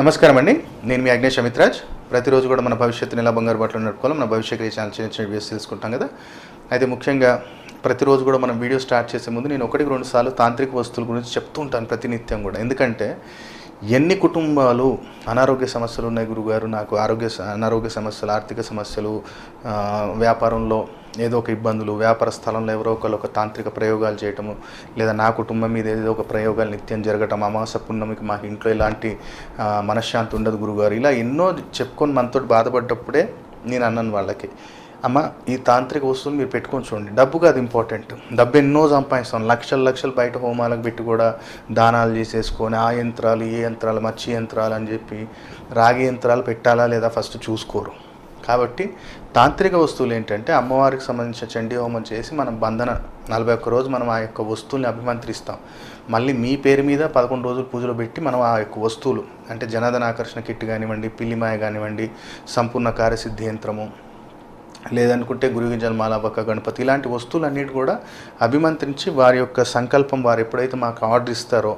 నమస్కారం అండి నేను మీ అగ్నేష్ అమిత్రాజ్. ప్రతిరోజు కూడా మన భవిష్యత్తుని ఎలా బంగారు బాటలో నడుపుకోవాలి మన భవిష్యత్ ఛానల్ చిన్న చిన్న వీడియోస్ తెలుసుకుంటాం కదా. అయితే ముఖ్యంగా ప్రతిరోజు కూడా మనం వీడియో స్టార్ట్ చేసే ముందు నేను ఒకటికి రెండు సార్లు తాంత్రిక వస్తువుల గురించి చెప్తూ ఉంటాను ప్రతినిత్యం కూడా. ఎందుకంటే ఎన్ని కుటుంబాలు అనారోగ్య సమస్యలు ఉన్నాయి గురుగారు? నాకు ఆరోగ్య అనారోగ్య సమస్యలు ఆర్థిక సమస్యలు వ్యాపారంలో ఏదో ఒక ఇబ్బందులు వ్యాపార స్థలంలో ఎవరో ఒకరు ఒక తాంత్రిక ప్రయోగాలు చేయటము లేదా నా కుటుంబం మీద ఏదో ఒక ప్రయోగాలు నిత్యం జరగటం అమాస పున్నమికి మాకు ఇంట్లో ఇలాంటి మనశ్శాంతి ఉండదు గురుగారు. ఇలా ఎన్నో చెప్పుకొని మనతో బాధపడ్డప్పుడే నేను అన్నాను వాళ్ళకి. అమ్మ ఈ తాంత్రిక వస్తువులు మీరు పెట్టుకొని చూడండి. డబ్బు కాదు ఇంపార్టెంట్ డబ్బు ఎన్నో సంపాదిస్తాం. లక్షలు లక్షలు బయట హోమాలకు పెట్టి కూడా దానాలు చేసేసుకొని ఆ యంత్రాలు ఏ యంత్రాలు మచ్చి యంత్రాలు అని చెప్పి రాగి యంత్రాలు పెట్టాలా లేదా ఫస్ట్ చూసుకోరు. కాబట్టి తాంత్రిక వస్తువులు ఏంటంటే అమ్మవారికి సంబంధించిన చండీ హోమం చేసి మనం బంధన నలభై ఒక్క రోజు మనం ఆ యొక్క వస్తువుల్ని అభిమంత్రిస్తాం. మళ్ళీ మీ పేరు మీద పదకొండు రోజులు పూజలు పెట్టి మనం ఆ యొక్క వస్తువులు అంటే జనాదన ఆకర్షణ కిట్ కానివ్వండి పిల్లిమాయ కానివ్వండి సంపూర్ణ కార్యసిద్ధి యంత్రము లేదనుకుంటే గురుగింజల మాలాబక్క గణపతి ఇలాంటి వస్తువులన్నిటి కూడా అభిమంత్రించి వారి యొక్క సంకల్పం వారు ఎప్పుడైతే మాకు ఆర్డర్ ఇస్తారో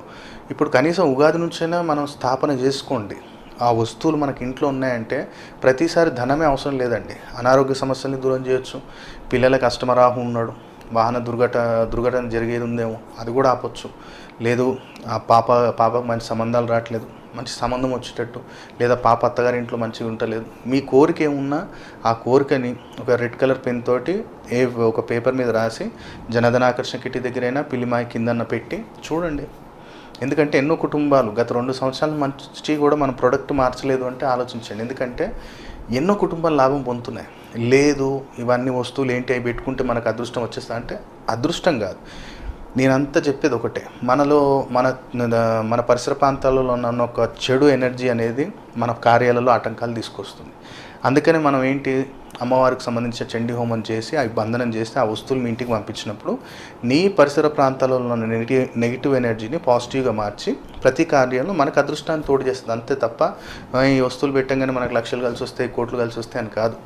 ఇప్పుడు కనీసం ఉగాది నుంచైనా మనం స్థాపన చేసుకోండి. ఆ వస్తువులు మనకి ఇంట్లో ఉన్నాయంటే ప్రతిసారి ధనమే అవసరం లేదండి. అనారోగ్య సమస్యల్ని దూరం చేయొచ్చు. పిల్లల అష్టమరాహు ఉన్నాడు. వాహన దుర్ఘట దుర్ఘటన జరిగేది ఉందేమో అది కూడా ఆపొచ్చు. లేదు ఆ పాప పాపకు మంచి సంబంధాలు రావట్లేదు. మంచి సంబంధం వచ్చేటట్టు లేదా పాప అత్తగారి ఇంట్లో మంచిగా ఉండలేదు మీ కోరిక ఏమున్నా ఆ కోరికని ఒక రెడ్ కలర్ పెన్ తోటి ఏ ఒక పేపర్ మీద రాసి జనధనాకర్షణ కిట్టి దగ్గరైనా పిల్లిమాయి కిందన్న పెట్టి చూడండి. ఎందుకంటే ఎన్నో కుటుంబాలు గత రెండు సంవత్సరాల మంచి కూడా మన ప్రోడక్ట్ మార్చలేదు అంటే ఆలోచించండి. ఎందుకంటే ఎన్నో కుటుంబాలు లాభం పొందుతున్నాయి. లేదు ఇవన్నీ వస్తువులు ఏంటి అవి పెట్టుకుంటే మనకు అదృష్టం వచ్చేస్తా అంటే అదృష్టం కాదు. నేనంతా చెప్పేది ఒకటే. మనలో మన మన పరిసర ప్రాంతాలలో ఉన్న ఒక చెడు ఎనర్జీ అనేది మన కార్యాలలో ఆటంకాలు తీసుకొస్తుంది. అందుకని మనం ఏంటి అమ్మవారికి సంబంధించిన చండీ హోమం చేసి అవి బంధనం చేసి ఆ వస్తువులు మీ ఇంటికి పంపించినప్పుడు నీ పరిసర ప్రాంతాలలో ఉన్న నెగిటివ్ నెగిటివ్ ఎనర్జీని పాజిటివ్గా మార్చి ప్రతి కార్యంలో మనకు అదృష్టాన్ని తోడు చేస్తుంది. అంతే తప్ప ఈ వస్తువులు పెట్టంగానే మనకు లక్షలు కలిసి వస్తాయి కోట్లు కలిసి వస్తాయి అని కాదు.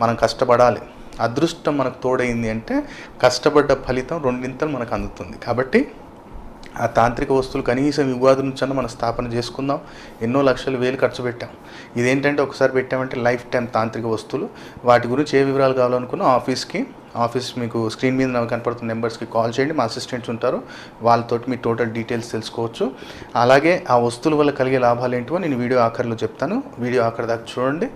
మనం కష్టపడాలి. అదృష్టం మనకు తోడైంది అంటే కష్టపడ్డ ఫలితం రెండింతలు మనకు అందుతుంది. కాబట్టి ఆ తాంత్రిక వస్తువులు కనీసం ఈ ఉగాది నుంచన్నా మనం స్థాపన చేసుకుందాం. ఎన్నో లక్షలు వేలు ఖర్చు పెట్టాం. ఇదేంటంటే ఒకసారి పెట్టామంటే లైఫ్ టైం తాంత్రిక వస్తువులు. వాటి గురించి ఏ వివరాలు కావాలనుకున్నా ఆఫీస్కి ఆఫీస్ మీకు స్క్రీన్ మీద నాకు కనపడుతున్న నెంబర్స్కి కాల్ చేయండి. మా అసిస్టెంట్స్ ఉంటారు. వాళ్ళతోటి మీ టోటల్ డీటెయిల్స్ తెలుసుకోవచ్చు. అలాగే ఆ వస్తువుల వల్ల కలిగే లాభాలు ఏంటో నేను వీడియో ఆఖరిలో చెప్తాను. వీడియో ఆఖరి దాకా చూడండి.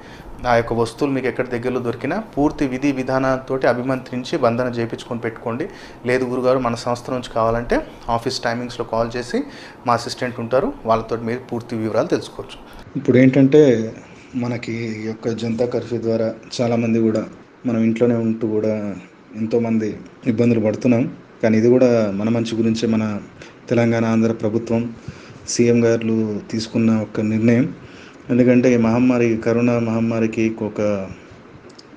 ఆ యొక్క వస్తువులు మీకు ఎక్కడ దగ్గరలో దొరికినా పూర్తి విధి విధానంతో అభిమంత్రించి బంధన చేయించుకొని పెట్టుకోండి. లేదు గురుగారు మన సంస్థ నుంచి కావాలంటే ఆఫీస్ టైమింగ్స్లో కాల్ చేసి మా అసిస్టెంట్ ఉంటారు. వాళ్ళతో మీరు పూర్తి వివరాలు తెలుసుకోవచ్చు. ఇప్పుడు ఏంటంటే మనకి ఈ యొక్క జనతా కర్ఫ్యూ ద్వారా చాలామంది కూడా మనం ఇంట్లోనే ఉంటూ కూడా ఎంతోమంది ఇబ్బందులు పడుతున్నాం. కానీ ఇది కూడా మన మంచి గురించే మన తెలంగాణ ఆంధ్ర ప్రభుత్వం సీఎం గారు తీసుకున్న ఒక నిర్ణయం. ఎందుకంటే మహమ్మారి కరోనా మహమ్మారికి ఒక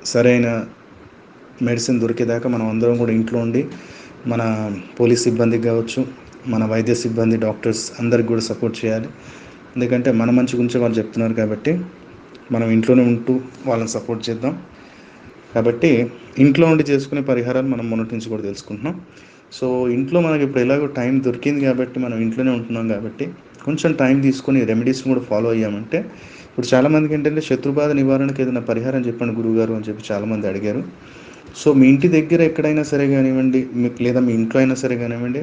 సరైన మెడిసిన్ దొరికేదాకా మనం అందరం కూడా ఇంట్లో ఉండి మన పోలీస్ సిబ్బందికి కావచ్చు మన వైద్య సిబ్బంది డాక్టర్స్ అందరికి కూడా సపోర్ట్ చేయాలి. ఎందుకంటే మన మంచి గురించి వాళ్ళు చెప్తున్నారు కాబట్టి మనం ఇంట్లోనే ఉంటూ వాళ్ళని సపోర్ట్ చేద్దాం. కాబట్టి ఇంట్లో ఉండి చేసుకునే పరిహారాలు మనం మొన్నటి నుంచి కూడా తెలుసుకుంటున్నాం. సో ఇంట్లో మనకి ఇప్పుడు ఎలాగో టైం దొరికింది కాబట్టి మనం ఇంట్లోనే ఉంటున్నాం కాబట్టి కొంచెం టైం తీసుకొని రెమెడీస్ని కూడా ఫాలో అయ్యామంటే ఇప్పుడు చాలామందికి ఏంటంటే శత్రుబాధ నివారణకు ఏదైనా పరిహారం చెప్పండి గురువుగారు అని చెప్పి చాలామంది అడిగారు. సో మీ ఇంటి దగ్గర ఎక్కడైనా సరే కానివ్వండి మీకు లేదా మీ ఇంట్లో అయినా సరే కానివ్వండి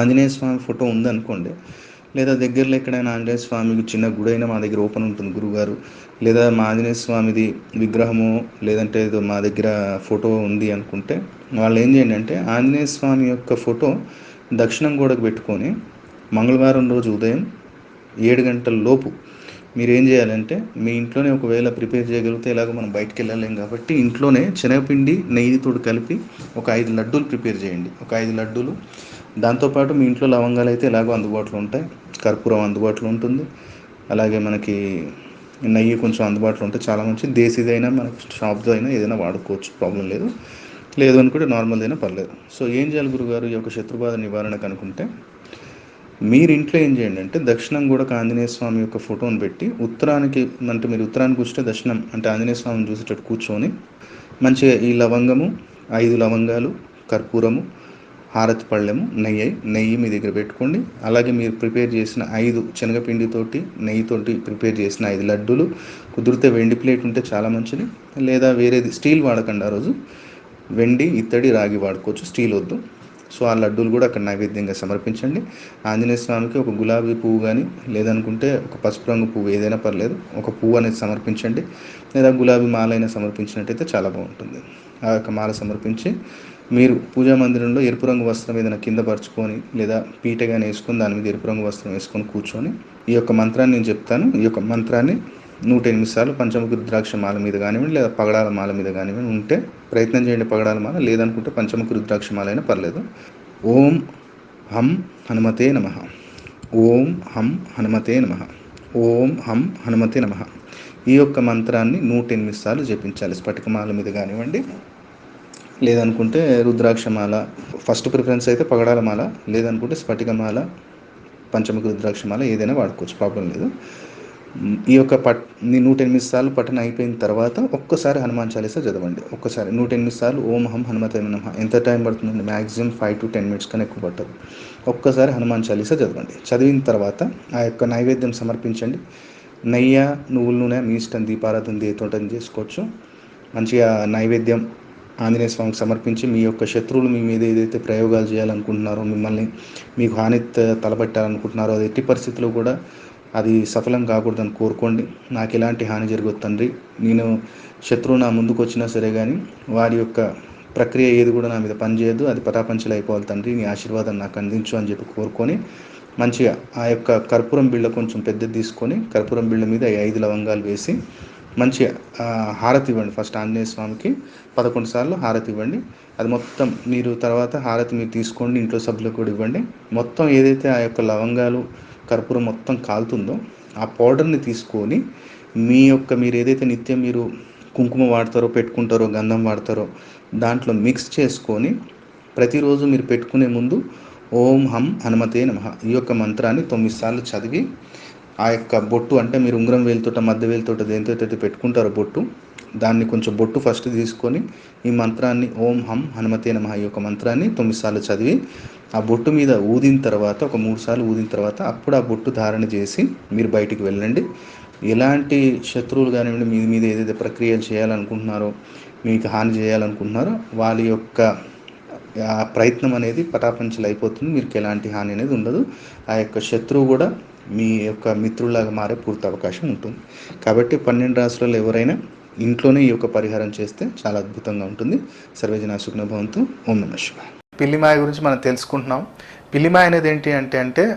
ఆంజనేయ స్వామి ఫోటో ఉందనుకోండి లేదా దగ్గరలో ఎక్కడైనా ఆంజనేయ స్వామికి చిన్న గుడైనా మా దగ్గర ఓపెన్ ఉంటుంది గురుగారు. లేదా మా ఆంజనేయ స్వామిది విగ్రహము లేదంటే ఏదో మా దగ్గర ఫోటో ఉంది అనుకుంటే వాళ్ళు ఏం చేయండి అంటే ఆంజనేయ స్వామి యొక్క ఫోటో దక్షిణం గోడకు పెట్టుకొని మంగళవారం రోజు ఉదయం ఏడు గంటల లోపు మీరు ఏం చేయాలంటే మీ ఇంట్లోనే ఒకవేళ ప్రిపేర్ చేయగలిగితే ఎలాగో మనం బయటికి వెళ్ళలేం కాబట్టి ఇంట్లోనే శనగపిండి నెయ్యితోడు కలిపి ఒక ఐదు లడ్డూలు ప్రిపేర్ చేయండి. ఒక ఐదు లడ్డూలు. దాంతోపాటు మీ ఇంట్లో లవంగాలు అయితే ఎలాగో అందుబాటులో ఉంటాయి. కర్పూరం అందుబాటులో ఉంటుంది. అలాగే మనకి నెయ్యి కొంచెం అందుబాటులో ఉంటే చాలా మంచి దేశీదైనా మనకి షాప్తో అయినా ఏదైనా వాడుకోవచ్చు. ప్రాబ్లం లేదు. లేదు అనుకుంటే నార్మల్ అయినా పర్లేదు. సో ఏం చేయాలి గురుగారు? ఈ యొక్క శత్రుబాధ నివారణకు అనుకుంటే మీరు ఇంట్లో ఏం చేయండి అంటే దక్షిణం కూడా ఆంజనేయ స్వామి యొక్క ఫోటోని పెట్టి ఉత్తరానికి అంటే మీరు ఉత్తరానికి కూర్చుంటే దక్షిణం అంటే ఆంజనేయ స్వామిని చూసేటట్టు కూర్చొని మంచిగా ఈ లవంగము ఐదు లవంగాలు కర్పూరము హారతి పళ్ళెము నెయ్యి నెయ్యి మీ దగ్గర పెట్టుకోండి. అలాగే మీరు ప్రిపేర్ చేసిన ఐదు శనగపిండితోటి నెయ్యితోటి ప్రిపేర్ చేసిన ఐదు లడ్డూలు కుదిరితే వెండి ప్లేట్ ఉంటే చాలా మంచిది. లేదా వేరేది స్టీల్ వాడకండి ఆ రోజు. వెండి ఇత్తడి రాగి వాడుకోవచ్చు స్టీల్ వద్దు. సో ఆ లడ్డూలు కూడా అక్కడ నైవేద్యంగా సమర్పించండి. ఆంజనేయ స్వామికి ఒక గులాబీ పువ్వు కానీ లేదనుకుంటే ఒక పసుపు రంగు పువ్వు ఏదైనా పర్లేదు ఒక పువ్వు అనేది సమర్పించండి. లేదా గులాబీ మాల అయినా సమర్పించినట్టయితే చాలా బాగుంటుంది. ఆ యొక్క మాల సమర్పించి మీరు పూజా మందిరంలో ఎరుపు రంగు వస్త్రం ఏదైనా కింద పరుచుకొని లేదా పీటగానే వేసుకొని దాని మీద ఎరుపు రంగు వస్త్రం వేసుకొని కూర్చొని ఈ యొక్క మంత్రాన్ని నేను చెప్తాను. ఈ యొక్క మంత్రాన్ని నూట ఎనిమిది సార్లు పంచముఖి రుద్రాక్ష మాల మీద కానివ్వండి లేదా పగడాల మాల మీద కానివ్వండి ఉంటే ప్రయత్నం చేయండి పగడాల మాల లేదనుకుంటే పంచముఖి రుద్రాక్ష మాల అయినా పర్లేదు. ఓం హం హనుమతే నమ. ఓం హం హనుమతే నమ. ఓం హం హనుమతే నమ. ఈ యొక్క మంత్రాన్ని నూట ఎనిమిది సార్లు జపించాలి స్ఫటికమాల మీద కానివ్వండి లేదనుకుంటే రుద్రాక్షమాల ఫస్ట్ ప్రిఫరెన్స్ అయితే పగడాల మాల లేదనుకుంటే స్ఫటికమాల పంచముఖి రుద్రాక్షమాల ఏదైనా వాడుకోవచ్చు ప్రాబ్లం లేదు. ఈ యొక్క పట్ నూట ఎనిమిది సార్లు పఠనం అయిపోయిన తర్వాత ఒక్కసారి హనుమాన్ చాలీసా చదవండి. ఒక్కసారి నూట ఎనిమిది సార్లు ఓం హం హనుమతే నమః. ఎంత టైం పడుతుందండి? Maximum five to ten minutes కన్నా ఎక్కువ పట్టదు. ఒక్కసారి హనుమాన్ చాలీసా చదవండి. చదివిన తర్వాత ఆ యొక్క నైవేద్యం సమర్పించండి. నెయ్య నువ్వుల నూనె మీ ఇష్టం దీపారాధన దేతోటని చేసుకోవచ్చు. మంచిగా నైవేద్యం ఆంజనేయ స్వామికి సమర్పించి మీ యొక్క శత్రువులు మీ మీద ఏదైతే ప్రయోగాలు చేయాలనుకుంటున్నారో మిమ్మల్ని మీకు హాని తలపెట్టాలనుకుంటున్నారో అది ఎట్టి పరిస్థితుల్లో కూడా అది సఫలం కాకూడదని కోరుకోండి. నాకు ఎలాంటి హాని జరగదు తండ్రి. నేను శత్రువు నా ముందుకు వచ్చినా సరే కానీ వారి యొక్క ప్రక్రియ ఏది కూడా నా మీద పనిచేయదు. అది పటాపంచలు అయిపోవాలి తండ్రి. నీ ఆశీర్వాదం నాకు అందించు అని చెప్పి కోరుకొని మంచిగా ఆ యొక్క కర్పూరం బిళ్ళ కొంచెం పెద్దది తీసుకొని కర్పూరం బిళ్ళ మీద ఐదు లవంగాలు వేసి మంచిగా హారతి ఇవ్వండి. ఫస్ట్ ఆంజనేయ స్వామికి పదకొండు సార్లు హారతి ఇవ్వండి. అది మొత్తం మీరు తర్వాత హారతి మీరు తీసుకోండి. ఇంట్లో సభ్యులకు కూడా ఇవ్వండి. మొత్తం ఏదైతే ఆ యొక్క లవంగాలు కర్పూరం మొత్తం కాలుతుందో ఆ పౌడర్ని తీసుకొని మీ యొక్క మీరు ఏదైతే నిత్యం మీరు కుంకుమ వాడతారో పెట్టుకుంటారో గంధం వాడతారో దాంట్లో మిక్స్ చేసుకొని ప్రతిరోజు మీరు పెట్టుకునే ముందు ఓం హం హనుమతే నమః ఈ యొక్క మంత్రాన్ని తొమ్మిది సార్లు చదివి ఆ యొక్క బొట్టు అంటే మీరు ఉంగరం వేలుతోట మధ్య వేలుతోట దేనితో పెట్టుకుంటారో బొట్టు దాన్ని కొంచెం బొట్టు ఫస్ట్ తీసుకొని ఈ మంత్రాన్ని ఓం హం హనుమతే నమ ఈ యొక్క మంత్రాన్ని తొమ్మిది సార్లు చదివి ఆ బొట్టు మీద ఊదిన తర్వాత ఒక మూడు సార్లు ఊదిన తర్వాత అప్పుడు ఆ బొట్టు ధారణ చేసి మీరు బయటికి వెళ్ళండి. ఎలాంటి శత్రువులు కానివ్వండి మీ మీద ఏదైతే ప్రక్రియలు చేయాలనుకుంటున్నారో మీకు హాని చేయాలనుకుంటున్నారో వాళ్ళ యొక్క ప్రయత్నం అనేది పటాపంచలు అయిపోతుంది. మీకు ఎలాంటి హాని అనేది ఉండదు. ఆ యొక్క శత్రువు కూడా మీ యొక్క మిత్రులాగా మారే పూర్తి అవకాశం ఉంటుంది. కాబట్టి పన్నెండు రాష్ట్రాల్లో ఎవరైనా ఇంట్లోనే ఈ యొక్క పరిహారం చేస్తే చాలా అద్భుతంగా ఉంటుంది. సర్వజన సుఖ్న భవంతు. ఓం నమ శివ పిల్లిమాయ గురించి మనం తెలుసుకుంటున్నాం. పిల్లిమాయ అనేది ఏంటి అంటే అంటే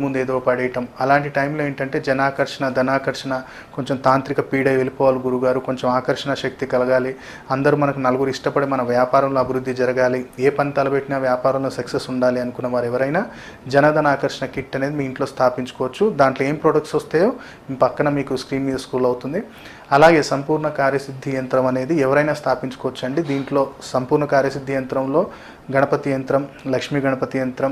ముందు ఏదో పడేయటం. అలాంటి టైంలో ఏంటంటే జనాకర్షణ ధనాకర్షణ కొంచెం తాంత్రిక పీడ వెళ్ళిపోవాలి గురుగారు కొంచెం ఆకర్షణ శక్తి కలగాలి. అందరూ మనకు నలుగురు ఇష్టపడి మన వ్యాపారంలో అభివృద్ధి జరగాలి. ఏ పని తలపెట్టినా వ్యాపారంలో సక్సెస్ ఉండాలి అనుకున్న వారు ఎవరైనా జనధన ఆకర్షణ కిట్ అనేది మీ ఇంట్లో స్థాపించుకోవచ్చు. దాంట్లో ఏం ప్రొడక్ట్స్ వస్తాయో పక్కన మీకు స్క్రీన్ మీద స్కూల్ అవుతుంది. అలాగే సంపూర్ణ కార్యసిద్ధి యంత్రం అనేది ఎవరైనా స్థాపించుకోవచ్చు అండి దీంట్లో సంపూర్ణ కార్యసిద్ధి యంత్రంలో గణపతి యంత్రం లక్ష్మీ గణపతి యంత్రం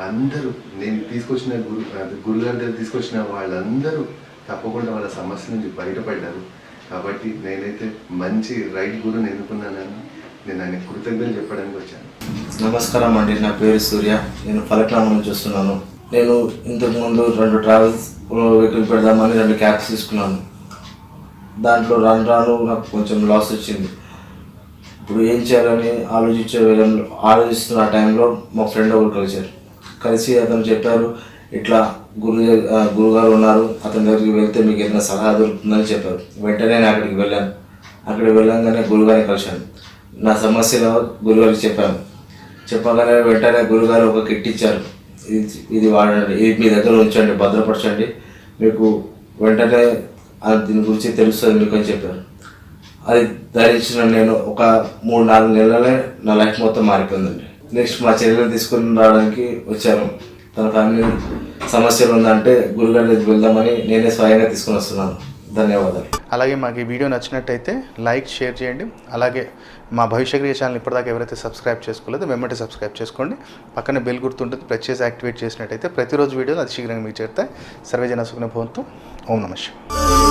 అందరూ నేను తీసుకొచ్చిన గురు అది గురుగారి దగ్గర తీసుకొచ్చిన వాళ్ళందరూ తప్పకుండా వాళ్ళ సమస్య నుంచి బయటపడ్డారు. కాబట్టి నేనైతే మంచి రైట్ గురుని ఎన్నుకున్నానని నేను ఆయన కృతజ్ఞతలు చెప్పడానికి వచ్చాను. నమస్కారం అండి నా పేరు సూర్య. నేను ఫలక్నామా నుంచి వస్తున్నాను. నేను ఇంతకుముందు రెండు ట్రావెల్స్ వెహికల్ పెడదామని రెండు క్యాబ్స్ తీసుకున్నాను. దాంట్లో రాను రాను నాకు కొంచెం లాస్ వచ్చింది. ఇప్పుడు ఏం చేయాలని ఆలోచించే ఆలోచిస్తున్న టైంలో మా ఫ్రెండ్ ఒకరు కలిశారు. కలిసి అతను చెప్పారు ఇట్లా గురు ఆ, గురుగారు ఉన్నారు అతని దగ్గరికి వెళ్తే మీకు ఏదైనా సలహా దొరుకుతుందని చెప్పారు. వెంటనే నేను అక్కడికి వెళ్ళాను. అక్కడికి వెళ్ళంగానే గురుగారిని కలిశాను. నా సమస్యలో గురుగారికి చెప్పాను. చెప్పగానే వెంటనే గురుగారు ఒక కిట్ ఇచ్చారు. ఇది ఇది వాడండి ఇది మీ దగ్గర ఉంచండి భద్రపరచండి. మీకు వెంటనే దీని గురించి తెలుస్తుంది మీకు అని చెప్పారు. అది ధరించిన నేను ఒక మూడు నాలుగు నెలలే నా లైఫ్ మొత్తం మారిపోయిందండి. నెక్స్ట్ మా చెల్లెలు తీసుకుని రావడానికి వచ్చాను. తన ఫ్యామిలీ సమస్యలు ఉందంటే గురుగారి దగ్గరికి వెళ్దామని నేనే స్వయంగా తీసుకుని వస్తున్నాను. ధన్యవాదాలు. అలాగే మాకు ఈ వీడియో నచ్చినట్టయితే లైక్ షేర్ చేయండి. అలాగే మా భవిష్యక్రియ ఛానల్ ఇప్పటిదాకా ఎవరైతే సబ్స్క్రైబ్ చేసుకోలేదో వెంబడి సబ్స్క్రైబ్ చేసుకోండి. పక్కన బెల్ గుర్తుంటుంది ప్రెస్ చేసి యాక్టివేట్ చేసినట్టయితే ప్రతిరోజు వీడియోలు అతి శీఘ్రంగా మీకు చేరుతాయి. సర్వేజన సుఖన భవంతు. ఓం నమస్కారం